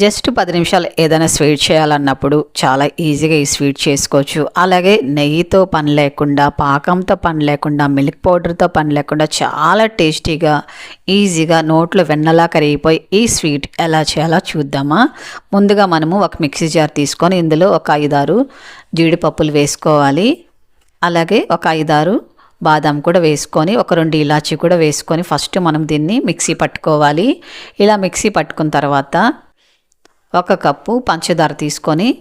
Just పది నిమిషాలు ఏదైనా స్వీట్ చేయాలన్నప్పుడు చాలా ఈజీగా ఈ స్వీట్ చేసుకోవచ్చు. అలాగే నెయ్యితో పని లేకుండా పాకంతో పని లేకుండా మిల్క్ పౌడర్తో పని లేకుండా చాలా టేస్టీగా ఈజీగా నోట్లో వెన్నలా కరిగిపోయి ఈ స్వీట్ ఎలా చేయాలో చూద్దామా? ముందుగా మనము ఒక మిక్సీ జార్ తీసుకొని ఇందులో ఒక ఐదారు జీడిపప్పులు వేసుకోవాలి. అలాగే ఒక ఐదారు బాదం కూడా వేసుకొని ఒక రెండు ఇలాచీ కూడా వేసుకొని ఫస్ట్ మనం దీన్ని మిక్సీ పట్టుకోవాలి. ఇలా మిక్సీ పట్టుకున్న తర్వాత ఒక కప్పు పంచదార తీసుకొని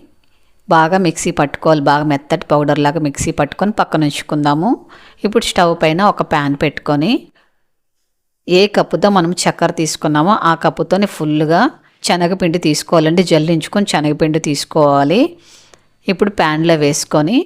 బాగా మిక్సీ పట్టుకోవాలి. బాగా మెత్తటి పౌడర్ లాగా మిక్సీ పట్టుకొని పక్కన ఉంచుకుందాము. ఇప్పుడు స్టవ్ పైన ఒక ప్యాన్ పెట్టుకొని ఏ కప్పుతో మనం చక్కెర తీసుకున్నామో ఆ కప్పుతోనే ఫుల్గా శనగపిండి తీసుకోవాలండి. జల్లించుకొని శనగపిండి తీసుకోవాలి. ఇప్పుడు ప్యాన్లో వేసుకొని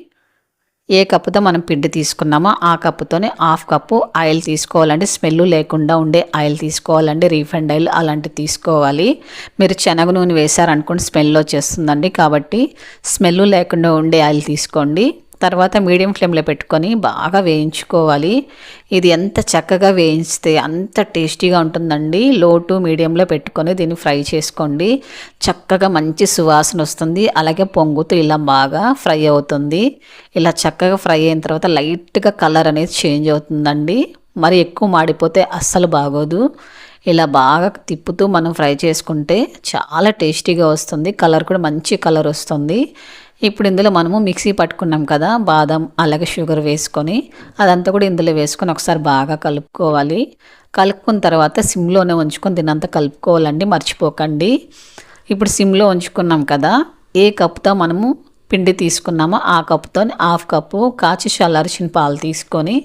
ఏ కప్పుతో మనం పిండి తీసుకున్నామో ఆ కప్పుతోనే హాఫ్ కప్పు ఆయిల్ తీసుకోవాలండి. స్మెల్ లేకుండా ఉండే ఆయిల్ తీసుకోవాలండి. రీఫండ్ ఆయిల్ అలాంటివి తీసుకోవాలి. మీరు శనగ నూనె వేశారనుకోండి స్మెల్ వచ్చేస్తుందండి. కాబట్టి స్మెల్ లేకుండా ఉండే ఆయిల్ తీసుకోండి. తర్వాత మీడియం ఫ్లేమ్లో పెట్టుకొని బాగా వేయించుకోవాలి. ఇది ఎంత చక్కగా వేయించితే అంత టేస్టీగా ఉంటుందండి. లో టు మీడియంలో పెట్టుకొని దీన్ని ఫ్రై చేసుకోండి. చక్కగా మంచి సువాసన వస్తుంది. అలాగే పొంగుతూ ఇలా బాగా ఫ్రై అవుతుంది. ఇలా చక్కగా ఫ్రై అయిన తర్వాత లైట్గా కలర్ అనేది చేంజ్ అవుతుందండి. మరి ఎక్కువ మాడిపోతే అస్సలు బాగోదు. ఇలా బాగా తిప్పుతూ మనం ఫ్రై చేసుకుంటే చాలా టేస్టీగా వస్తుంది. కలర్ కూడా మంచి కలర్ వస్తుంది. ఇప్పుడు ఇందులో మనము మిక్సీ పట్టుకున్నాం కదా బాదం అలాగే షుగర్ వేసుకొని అదంతా కూడా ఇందులో వేసుకొని ఒకసారి బాగా కలుపుకోవాలి. కలుపుకున్న తర్వాత సిమ్లోనే ఉంచుకొని దీనంతా కలుపుకోవాలండి మర్చిపోకండి. ఇప్పుడు సిమ్లో ఉంచుకున్నాం కదా ఏ కప్తో మనము పిండి తీసుకున్నామో ఆ కప్తో హాఫ్ కప్పు కాచి చల్లార్చిన పాలు తీసుకొని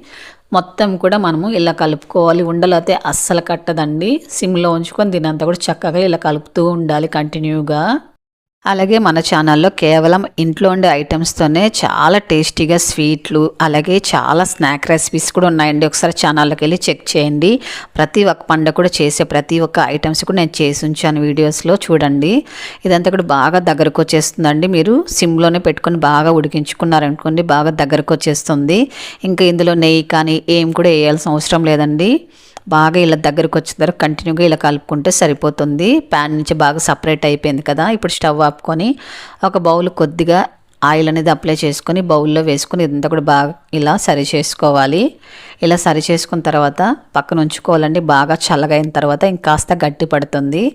మొత్తం కూడా మనము ఇలా కలుపుకోవాలి. ఉండలు అయితే అస్సలు కట్టదండి. సిమ్లో ఉంచుకొని దీనంతా కూడా చక్కగా ఇలా కలుపుతూ ఉండాలి కంటిన్యూగా. అలాగే మన ఛానల్లో కేవలం ఇంట్లో ఉండే ఐటమ్స్తోనే చాలా టేస్టీగా స్వీట్లు అలాగే చాలా స్నాక్ రెసిపీస్ కూడా ఉన్నాయండి. ఒకసారి ఛానల్లోకి వెళ్ళి చెక్ చేయండి. ప్రతి ఒక్క పండుగ కూడా చేసే ప్రతి ఒక్క ఐటమ్స్ కూడా నేను చేసి ఉంచాను వీడియోస్లో. చూడండి. ఇదంతా కూడా బాగా దగ్గరకు వచ్చేస్తుందండి. మీరు సిమ్లోనే పెట్టుకొని బాగా ఉడికించుకున్నారనుకోండి బాగా దగ్గరకు వచ్చేస్తుంది. ఇంకా ఇందులో నెయ్యి కానీ ఏం కూడా వేయాల్సిన అవసరం లేదండి. బాగా ఇలా దగ్గరకు వచ్చిన తర్వాత కంటిన్యూగా ఇలా కలుపుకుంటే సరిపోతుంది. ప్యాన్ నుంచి బాగా సపరేట్ అయిపోయింది కదా. ఇప్పుడు స్టవ్ ఆపుకొని ఒక బౌల్ కొద్దిగా ఆయిల్ అనేది అప్లై చేసుకొని బౌల్లో వేసుకొని ఇదంతా కూడా బాగా ఇలా సరి చేసుకోవాలి. ఇలా సరి చేసుకున్న తర్వాత పక్కన ఉంచుకోవాలండి. బాగా చల్లగైన తర్వాత ఇంకాస్త గట్టి పడుతుంది.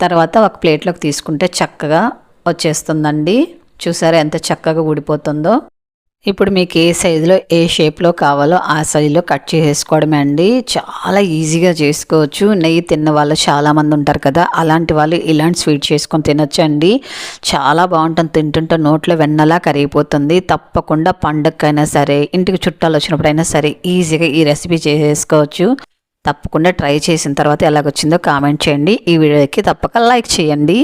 తర్వాత ఒక ప్లేట్లోకి తీసుకుంటే చక్కగా వచ్చేస్తుందండి. చూసారా ఎంత చక్కగా ఊడిపోతుందో. ఇప్పుడు మీకు ఏ సైజులో ఏ షేప్లో కావాలో ఆ సైజులో కట్ చేసుకోవడమే అండి. చాలా ఈజీగా చేసుకోవచ్చు. నెయ్యి తిన్న వాళ్ళు చాలామంది ఉంటారు కదా అలాంటి వాళ్ళు ఇలాంటి స్వీట్ చేసుకొని తినొచ్చు అండి చాలా బాగుంటుంది. తింటుంటే నోట్లో వెన్నలా కరిగిపోతుంది. తప్పకుండా పండగకైనా సరే ఇంటికి చుట్టాలు వచ్చినప్పుడైనా సరే ఈజీగా ఈ రెసిపీ చేసుకోవచ్చు తప్పకుండా ట్రై చేసిన తర్వాత ఎలాగొచ్చిందో కామెంట్ చేయండి. ఈ వీడియోకి తప్పక లైక్ చేయండి.